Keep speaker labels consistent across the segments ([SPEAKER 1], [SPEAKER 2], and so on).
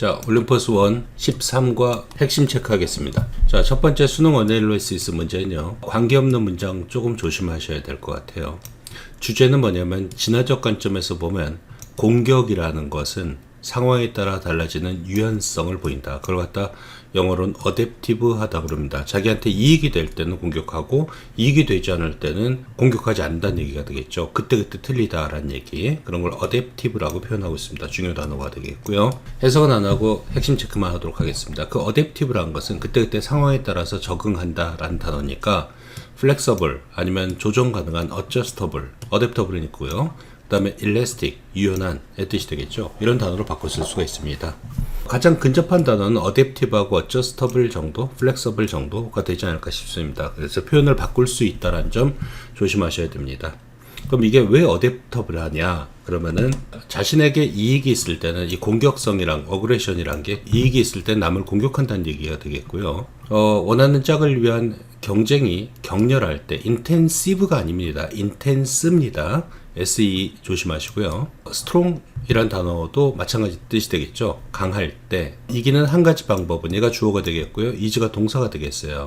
[SPEAKER 1] 자, 올림퍼스 1 13과 핵심 체크하겠습니다. 자, 첫 번째 수능 어넬로시스 문제는요. 관계없는 문장 조금 조심하셔야 될 것 같아요. 주제는 뭐냐면 진화적 관점에서 보면 공격이라는 것은 상황에 따라 달라지는 유연성을 보인다. 그걸 갖다 영어로는 어댑티브 하다 그럽니다. 자기한테 이익이 될 때는 공격하고 이익이 되지 않을 때는 공격하지 않는다는 얘기가 되겠죠. 그때그때 틀리다라는 얘기. 그런 걸 어댑티브라고 표현하고 있습니다. 중요 단어가 되겠고요. 해석은 안 하고 핵심 체크만 하도록 하겠습니다. 그 어댑티브라는 것은 그때그때 상황에 따라서 적응한다라는 단어니까 flexible 아니면 조정 가능한 adaptable은 있고요. 그 다음에 elastic, 유연한의 뜻이 되겠죠. 이런 단어로 바꿔 쓸 수가 있습니다. 가장 근접한 단어는 adaptive하고 adjustable 정도, flexible 정도가 되지 않을까 싶습니다. 그래서 표현을 바꿀 수 있다는 점 조심하셔야 됩니다. 그럼 이게 왜 어댑터블 하냐? 그러면은 자신에게 이익이 있을 때는 이 공격성이랑 어그레션이란 게 이익이 있을 때 남을 공격한다는 얘기가 되겠고요. 어, 원하는 짝을 위한 경쟁이 격렬할 때 인텐시브가 아닙니다. 인텐스입니다. SE 조심하시고요. strong이란 단어도 마찬가지 뜻이 되겠죠. 강할 때 이기는 한 가지 방법은 얘가 주어가 되겠고요. is가 동사가 되겠어요.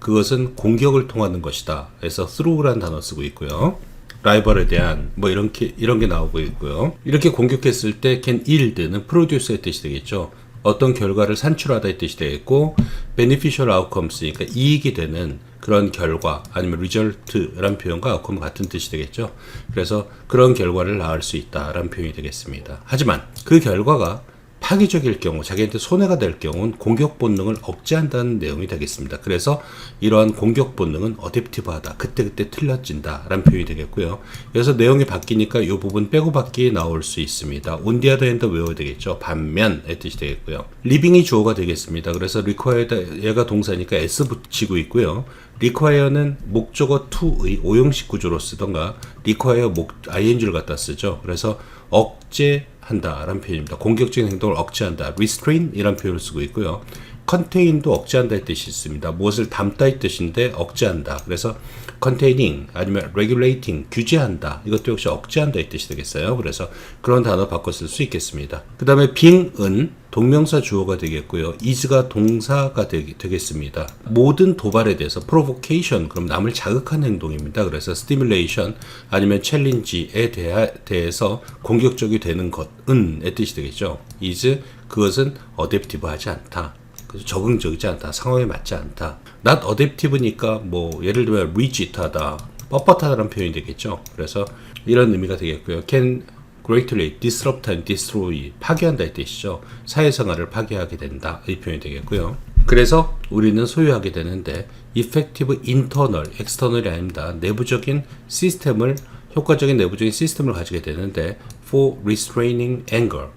[SPEAKER 1] 그것은 공격을 통하는 것이다. 그래서 through라는 단어 쓰고 있고요. 라이벌에 대한 뭐 이런 게 이런 게 나오고 있고요. 이렇게 공격했을 때 can yield는 produce의 뜻이 되겠죠. 어떤 결과를 산출하다의 뜻이 되겠고 beneficial outcomes 그러니까 이익이 되는 그런 결과 아니면 result라는 표현과 outcome 같은 뜻이 되겠죠. 그래서 그런 결과를 낳을 수 있다라는 표현이 되겠습니다. 하지만 그 결과가 파기적일 경우, 자기한테 손해가 될 경우는 공격 본능을 억제한다는 내용이 되겠습니다. 그래서 이러한 공격 본능은 어댑티브하다. 그때그때 틀려진다. 라는 표현이 되겠고요. 그래서 내용이 바뀌니까 이 부분 빼고 받기 나올 수 있습니다. 온디아더 엔더 외워야 되겠죠. 반면의 뜻이 되겠고요. 리빙이 주어가 되겠습니다. 그래서 required 얘가 동사니까 s 붙이고 있고요. Require는 목적어 to의 오형식 구조로 쓰던가 require 목 ing를 갖다 쓰죠. 그래서 억제 한다라는 표현입니다. 공격적인 행동을 억제한다. restrain 이란 표현을 쓰고 있고요. Contain도 억제한다의 뜻이 있습니다. 무엇을 담다의 뜻인데 억제한다. 그래서 containing 아니면 regulating 규제한다. 이것도 역시 억제한다의 뜻이 되겠어요. 그래서 그런 단어 바꿔 쓸 수 있겠습니다. 그 다음에 being은 동명사 주어가 되겠고요. is가 동사가 되, 겠습니다 모든 도발에 대해서 provocation 그럼 남을 자극하는 행동입니다. 그래서 stimulation 아니면 challenge에 대하, 대해서 공격적이 되는 것은의 뜻이 되겠죠. is 그것은 adaptive하지 않다. 그래서 적응적이지 않다. 상황에 맞지 않다. not adaptive니까 뭐 예를 들면 rigid하다, 뻣뻣하다는 표현이 되겠죠. 그래서 이런 의미가 되겠고요. can greatly disrupt and destroy 파괴한다의 뜻이죠. 사회생활을 파괴하게 된다 이 표현이 되겠고요. 그래서 우리는 소유하게 되는데 effective internal, external이 아닙니다. 내부적인 시스템을 효과적인 내부적인 시스템을 가지게 되는데 for restraining anger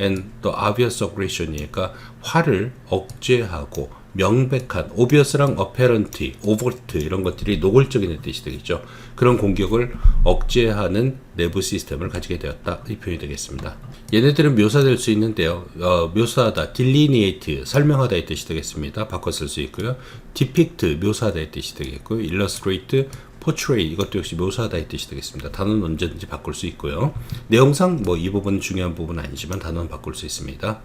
[SPEAKER 1] and the obvious aggression이니까 화를 억제하고 명백한 obvious랑 apparent, overt 이런 것들이 노골적인 뜻이 되겠죠. 그런 공격을 억제하는 내부 시스템을 가지게 되었다. 이 표현이 되겠습니다. 얘네들은 묘사될 수 있는데요. 어, 묘사하다, delineate, 설명하다의 뜻이 되겠습니다. 바꿔 쓸 수 있고요. depict, 묘사하다의 뜻이 되겠고요. illustrate, portray 이것도 역시 묘사하다의 뜻이 되겠습니다. 단어는 언제든지 바꿀 수 있고요. 내용상 뭐 이 부분은 중요한 부분은 아니지만 단어는 바꿀 수 있습니다.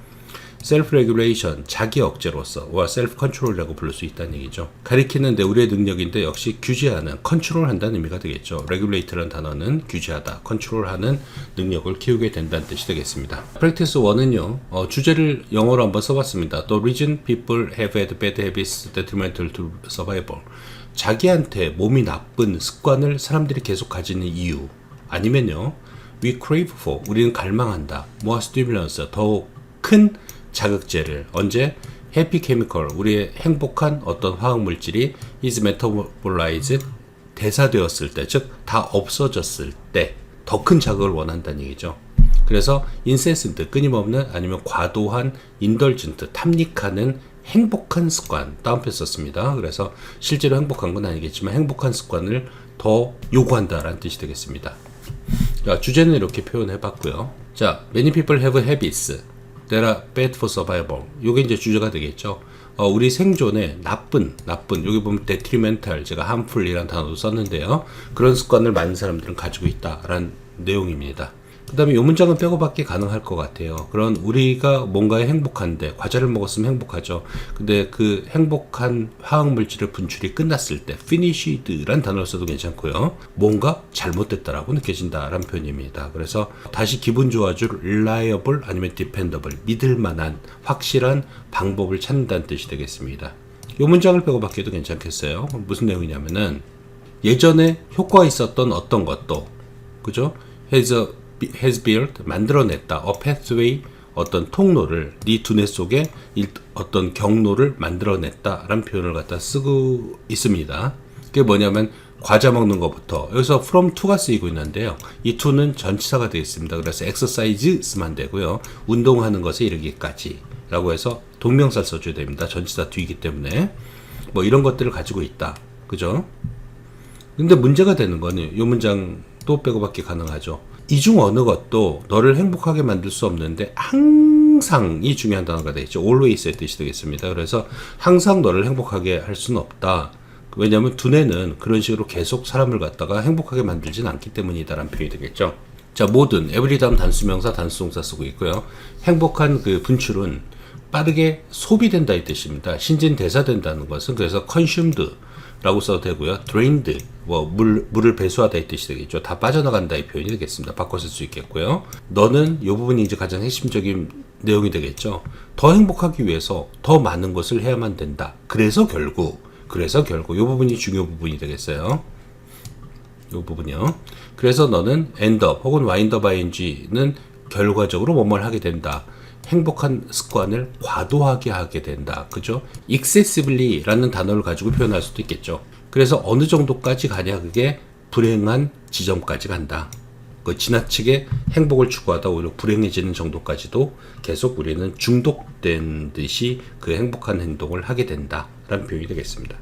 [SPEAKER 1] 셀프 레귤레이션 자기 억제로서와 셀프 컨트롤이라고 부를 수 있다는 얘기죠. 가리키는데 우리의 능력인데 역시 규제하는 컨트롤한다는 의미가 되겠죠. 레귤레이트라는 단어는 규제하다, 컨트롤하는 능력을 키우게 된다는 뜻이 되겠습니다. 프랙티스 1은요. 어, 주제를 영어로 한번 써봤습니다. The reason people have had bad habits detrimental to survival. 자기한테 몸이 나쁜 습관을 사람들이 계속 가지는 이유 아니면요. We crave for 우리는 갈망한다. more stimulants 더욱 큰 자극제를 언제 해피 케미컬 우리의 행복한 어떤 화학 물질이 is metabolized 대사되었을 때 즉 다 없어졌을 때 더 큰 자극을 원한다는 얘기죠. 그래서 인센센트 끊임없는 아니면 과도한 인덜전트 탐닉하는 행복한 습관 다운표 썼습니다. 그래서 실제로 행복한 건 아니겠지만 행복한 습관을 더 요구한다라는 뜻이 되겠습니다. 자, 주제는 이렇게 표현해 봤고요. 자, many people have habits that are bad for survival. 요게 이제 주제가 되겠죠. 어, 우리 생존에 나쁜, 나쁜, 여기 보면 detrimental, 제가 harmful이라는 단어도 썼는데요. 그런 습관을 많은 사람들은 가지고 있다라는 내용입니다. 그 다음에 이 문장은 빼고밖에 가능할 것 같아요. 그런 우리가 뭔가에 행복한데 과자를 먹었으면 행복하죠. 근데 그 행복한 화학 물질의 분출이 끝났을 때 finished란 단어를 써도 괜찮고요. 뭔가 잘못됐다라고 느껴진다라는 표현입니다. 그래서 다시 기분 좋아줄 reliable 아니면 dependable 믿을 만한 확실한 방법을 찾는다는 뜻이 되겠습니다. 이 문장을 빼고밖에도 괜찮겠어요. 무슨 내용이냐면은 예전에 효과 있었던 어떤 것도 그죠? a, has built 만들어냈다. a pathway 어떤 통로를 네 두뇌 속에 일- 어떤 경로를 만들어냈다라는 표현을 갖다 쓰고 있습니다. 그게 뭐냐면 과자 먹는 것부터 여기서 from to가 쓰이고 있는데요. 이 to는 전치사가 되어 있습니다. 그래서 exercise 쓰면 안 되고요. 운동하는 것에 이르기까지라고 해서 동명사 써줘야 됩니다. 전치사 뒤이기 때문에 뭐 이런 것들을 가지고 있다. 그죠? 근데 문제가 되는 거는 이 문장 또 빼고밖에 가능하죠. 이 중 어느 것도 너를 행복하게 만들 수 없는데 항상이 중요한 단어가 되겠죠. always의 뜻이 되겠습니다. 그래서 항상 너를 행복하게 할 수는 없다. 왜냐하면 두뇌는 그런 식으로 계속 사람을 갖다가 행복하게 만들진 않기 때문이다라는 표현이 되겠죠. 자, 모든 에브리 다음 단수명사, 단수동사 쓰고 있고요. 행복한 그 분출은 빠르게 소비된다 이 뜻입니다. 신진대사된다는 것은 그래서 consumed 라고 써도 되고요. drained 뭐 물, 물을 배수하다 이 뜻이 되겠죠. 다 빠져나간다 이 표현이 되겠습니다. 바꿔 쓸 수 있겠고요. 너는 이 부분이 이제 가장 핵심적인 내용이 되겠죠. 더 행복하기 위해서 더 많은 것을 해야만 된다. 그래서 결국 그래서 결국 이 부분이 중요 부분이 되겠어요. 이 부분이요. 그래서 너는 end up 혹은 wind up ing는 결과적으로 뭐뭘 하게 된다. 행복한 습관을 과도하게 하게 된다. 그죠? excessively라는 단어를 가지고 표현할 수도 있겠죠. 그래서 어느 정도까지 가냐 그게 불행한 지점까지 간다. 그 지나치게 행복을 추구하다 오히려 불행해지는 정도까지도 계속 우리는 중독된 듯이 그 행복한 행동을 하게 된다라는 표현이 되겠습니다.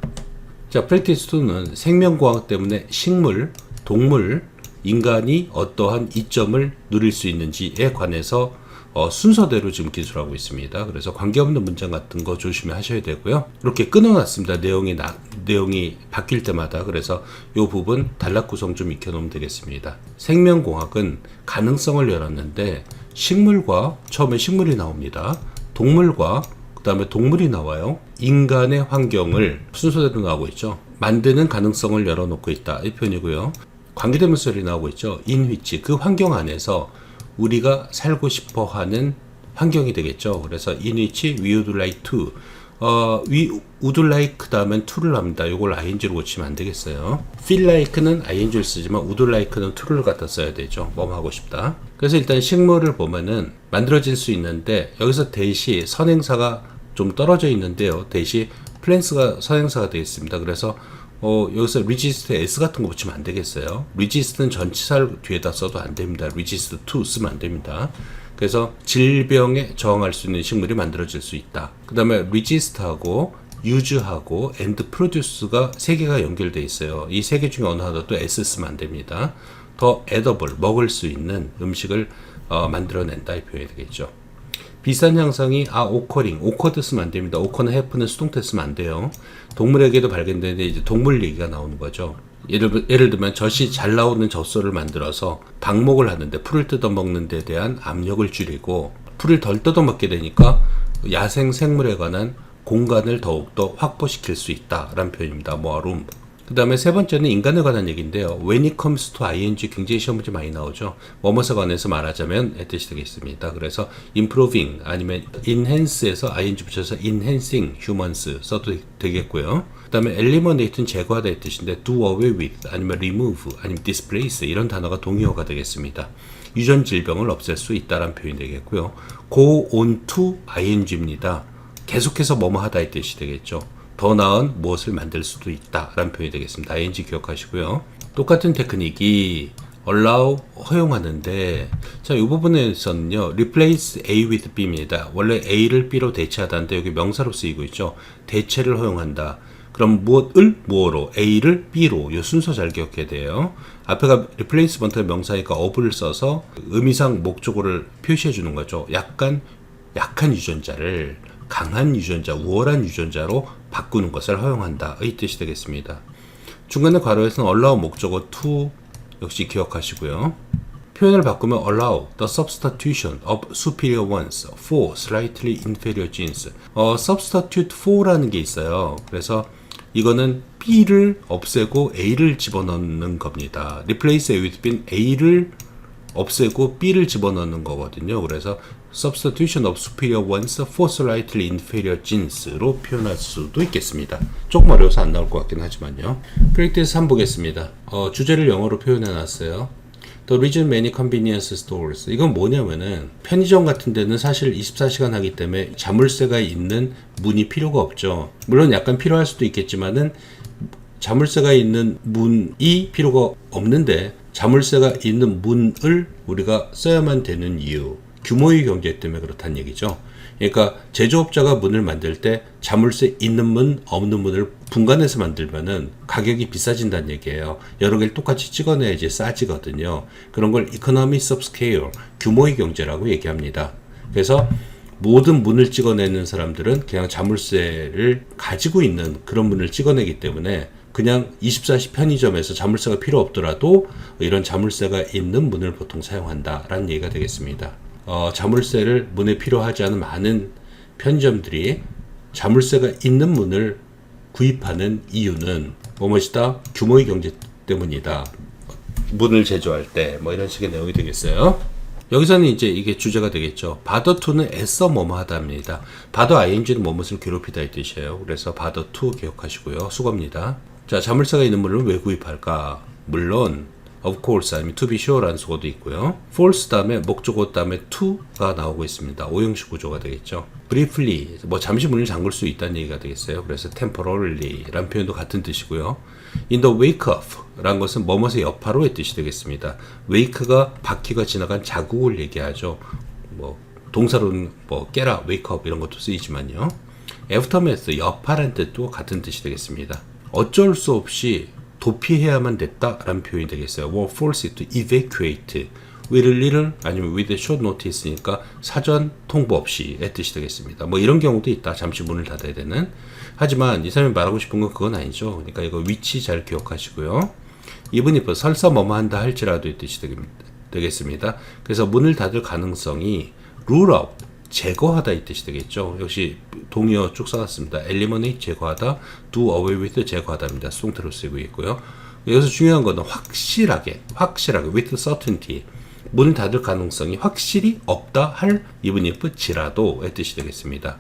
[SPEAKER 1] 자, 프랙티스 2는 생명과학 때문에 식물, 동물, 인간이 어떠한 이점을 누릴 수 있는지에 관해서 어, 순서대로 지금 기술하고 있습니다. 그래서 관계없는 문장 같은 거 조심히 하셔야 되고요. 이렇게 끊어놨습니다. 내용이 나, 내용이 바뀔 때마다 그래서 이 부분 단락 구성 좀 익혀놓으면 되겠습니다. 생명공학은 가능성을 열었는데 식물과 처음에 식물이 나옵니다. 동물과 그 다음에 동물이 나와요. 인간의 환경을 순서대로 나오고 있죠. 만드는 가능성을 열어놓고 있다. 이 표현이고요. 관계대명설이 나오고 있죠. 인위치 그 환경 안에서 우리가 살고 싶어 하는 환경이 되겠죠. 그래서 in which we would like to 어, we would like 그 다음엔 to를 합니다. 이걸 ing로 고치면 안 되겠어요. feel like는 ing를 쓰지만 would like는 to를 갖다 써야 되죠. 뭐 하고 싶다. 그래서 일단 식물을 보면은 만들어질 수 있는데 여기서 대시 선행사가 좀 떨어져 있는데요. 대시 플랜스가 선행사가 되어 있습니다. 그래서 어, 여기서 resist s 같은 거 붙이면 안 되겠어요. resist는 전치사를 뒤에다 써도 안 됩니다. resist to 쓰면 안 됩니다. 그래서 질병에 저항할 수 있는 식물이 만들어질 수 있다. 그 다음에 resist하고 use하고 and produce가 세 개가 연결돼 있어요. 이 세 개 중에 어느 하나도 s 쓰면 안 됩니다. 더 edible 먹을 수 있는 음식을 어, 만들어낸다 이 표현이 되겠죠. 비슷한 형상이 아 오커링 오커드 쓰면 안 됩니다. 오커는 해프는 수동태 쓰면 안 돼요. 동물에게도 발견되는데 이제 동물 얘기가 나오는 거죠. 예를, 예를 들면 젖이 잘 나오는 젖소를 만들어서 방목을 하는데 풀을 뜯어먹는 데 대한 압력을 줄이고 풀을 덜 뜯어먹게 되니까 야생 생물에 관한 공간을 더욱더 확보시킬 수 있다라는 표현입니다. room. 그 다음에 세 번째는 인간에 관한 얘기인데요. When it comes to ing 굉장히 시험 문제 많이 나오죠. 뭐뭐에 관해서 말하자면 의 뜻이 되겠습니다. 그래서 improving 아니면 enhance에서 ing 붙여서 enhancing humans 써도 되겠고요. 그 다음에 eliminate는 제거하다 의 뜻인데 do away with 아니면 remove 아니면 displace 이런 단어가 동의어가 되겠습니다. 유전 질병을 없앨 수 있다라는 표현이 되겠고요. go on to ing입니다. 계속해서 뭐뭐 하다의 뜻이 되겠죠. 더 나은 무엇을 만들 수도 있다라는 표현이 되겠습니다. ing 기억하시고요. 똑같은 테크닉이 allow 허용하는데 자, 이 부분에서는요. replace A with B입니다. 원래 A를 B로 대체하다는데 여기 명사로 쓰이고 있죠. 대체를 허용한다. 그럼 무엇을 무엇으로 A를 B로 이 순서 잘 기억해야 돼요. 앞에가 replacement가 명사니까 of를 써서 의미상 목적어를 표시해 주는 거죠. 약간 약한 유전자를 강한 유전자, 우월한 유전자로 바꾸는 것을 허용한다. 의 뜻이 되겠습니다. 중간에 괄호에서는 allow 목적어 to 역시 기억하시고요. 표현을 바꾸면 allow the substitution of superior ones for slightly inferior genes. 어, substitute for라는 게 있어요. 그래서 이거는 B를 없애고 A를 집어넣는 겁니다. replace with B A를 없애고 B를 집어넣는 거거든요. 그래서 substitution of superior ones for slightly inferior genes로 표현할 수도 있겠습니다. 조금 어려워서 안 나올 것 같긴 하지만요. 프랙티스 3 보겠습니다. 어, 주제를 영어로 표현해 놨어요. The reason many convenience stores. 이건 뭐냐면은 편의점 같은 데는 사실 24시간 하기 때문에 자물쇠가 있는 문이 필요가 없죠. 물론 약간 필요할 수도 있겠지만은 자물쇠가 있는 문이 필요가 없는데 자물쇠가 있는 문을 우리가 써야만 되는 이유 규모의 경제 때문에 그렇다는 얘기죠. 그러니까 제조업자가 문을 만들 때 자물쇠 있는 문 없는 문을 분간해서 만들면은 가격이 비싸진다는 얘기예요. 여러 개를 똑같이 찍어내야지 싸지거든요. 그런 걸 economies of scale 규모의 경제라고 얘기합니다. 그래서 모든 문을 찍어내는 사람들은 그냥 자물쇠를 가지고 있는 그런 문을 찍어내기 때문에 그냥 24시 편의점에서 자물쇠가 필요 없더라도 이런 자물쇠가 있는 문을 보통 사용한다라는 얘기가 되겠습니다. 어, 자물쇠를 문에 필요하지 않은 많은 편의점들이 자물쇠가 있는 문을 구입하는 이유는 뭐뭐시다 규모의 경제 때문이다. 문을 제조할 때 뭐 이런 식의 내용이 되겠어요. 여기서는 이제 이게 주제가 되겠죠. 바더 투는 애써 뭐뭐 하다입니다. 바더 ing는 뭐뭇을 괴롭히다 이 뜻이에요. 그래서 바더 투 기억하시고요. 수고입니다. 자, 자물쇠가 있는 물을 왜 구입할까? 물론 of course 아니면 to be sure라는 수고도 있고요. false 다음에 목적어 다음에 to가 나오고 있습니다. 오형식 구조가 되겠죠. briefly 뭐 잠시 문을 잠글 수 있다는 얘기가 되겠어요. 그래서 temporarily 라는 표현도 같은 뜻이고요. in the wake of 라는 것은 뭐뭇의 여파로의 뜻이 되겠습니다. wake가 바퀴가 지나간 자국을 얘기하죠. 뭐 동사로는 뭐 깨라, wake up 이런 것도 쓰이지만요. aftermath 여파란 뜻도 같은 뜻이 되겠습니다. 어쩔 수 없이 도피해야만 됐다라는 표현이 되겠어요. were forced to evacuate with little 아니면 with short notice니까 사전 통보 없이의 뜻이 되겠습니다. 뭐 이런 경우도 있다. 잠시 문을 닫아야 되는. 하지만 이 사람이 말하고 싶은 건 그건 아니죠. 그러니까 이거 위치 잘 기억하시고요. 이분이 뭐 설사 뭐뭐 한다 할지라도 의 뜻이 되겠습니다. 그래서 문을 닫을 가능성이 rule out 제거하다 이 뜻이 되겠죠. 역시 동의어 쭉 써놨습니다. eliminate 제거하다, do away with 제거하다입니다. 수동태로 쓰고 있고요. 여기서 중요한 것은 확실하게, 확실하게 with certainty 문을 닫을 가능성이 확실히 없다 할 even if지라도의 뜻이 되겠습니다.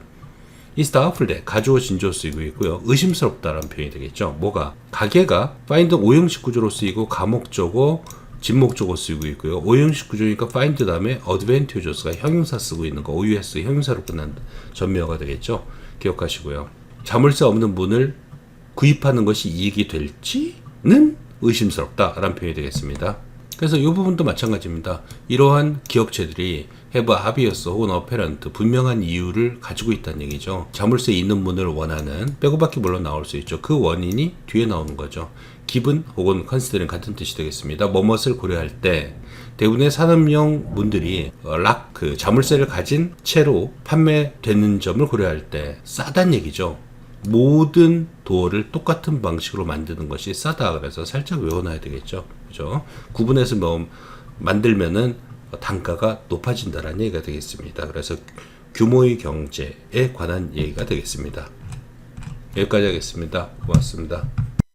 [SPEAKER 1] is doubtful 가주어 진주어 쓰이고 있고요. 의심스럽다라는 표현이 되겠죠. 뭐가 가게가 find 오형식 구조로 쓰이고 가목적어 진목적어 쓰이고 있고요. 오형식 구조니까 find 다음에 advantageous가 형용사 쓰고 있는 거 OUS 형용사로 끝난 전미어가 되겠죠. 기억하시고요. 자물쇠 없는 문을 구입하는 것이 이익이 될지는 의심스럽다라는 표현이 되겠습니다. 그래서 이 부분도 마찬가지입니다. 이러한 기업체들이 have obvious 혹은 apparent 분명한 이유를 가지고 있다는 얘기죠. 자물쇠 있는 문을 원하는 빼고밖에 물론 나올 수 있죠. 그 원인이 뒤에 나오는 거죠. 기분 혹은 컨시드는 같은 뜻이 되겠습니다. 뭐뭇을 고려할 때 대부분의 산업용 문들이 락, 그 자물쇠를 가진 채로 판매되는 점을 고려할 때 싸단 얘기죠. 모든 도어를 똑같은 방식으로 만드는 것이 싸다. 그래서 살짝 외워놔야 되겠죠. 그죠? 구분해서 뭐 만들면은 단가가 높아진다라는 얘기가 되겠습니다. 그래서 규모의 경제에 관한 얘기가 되겠습니다. 여기까지 하겠습니다. 고맙습니다.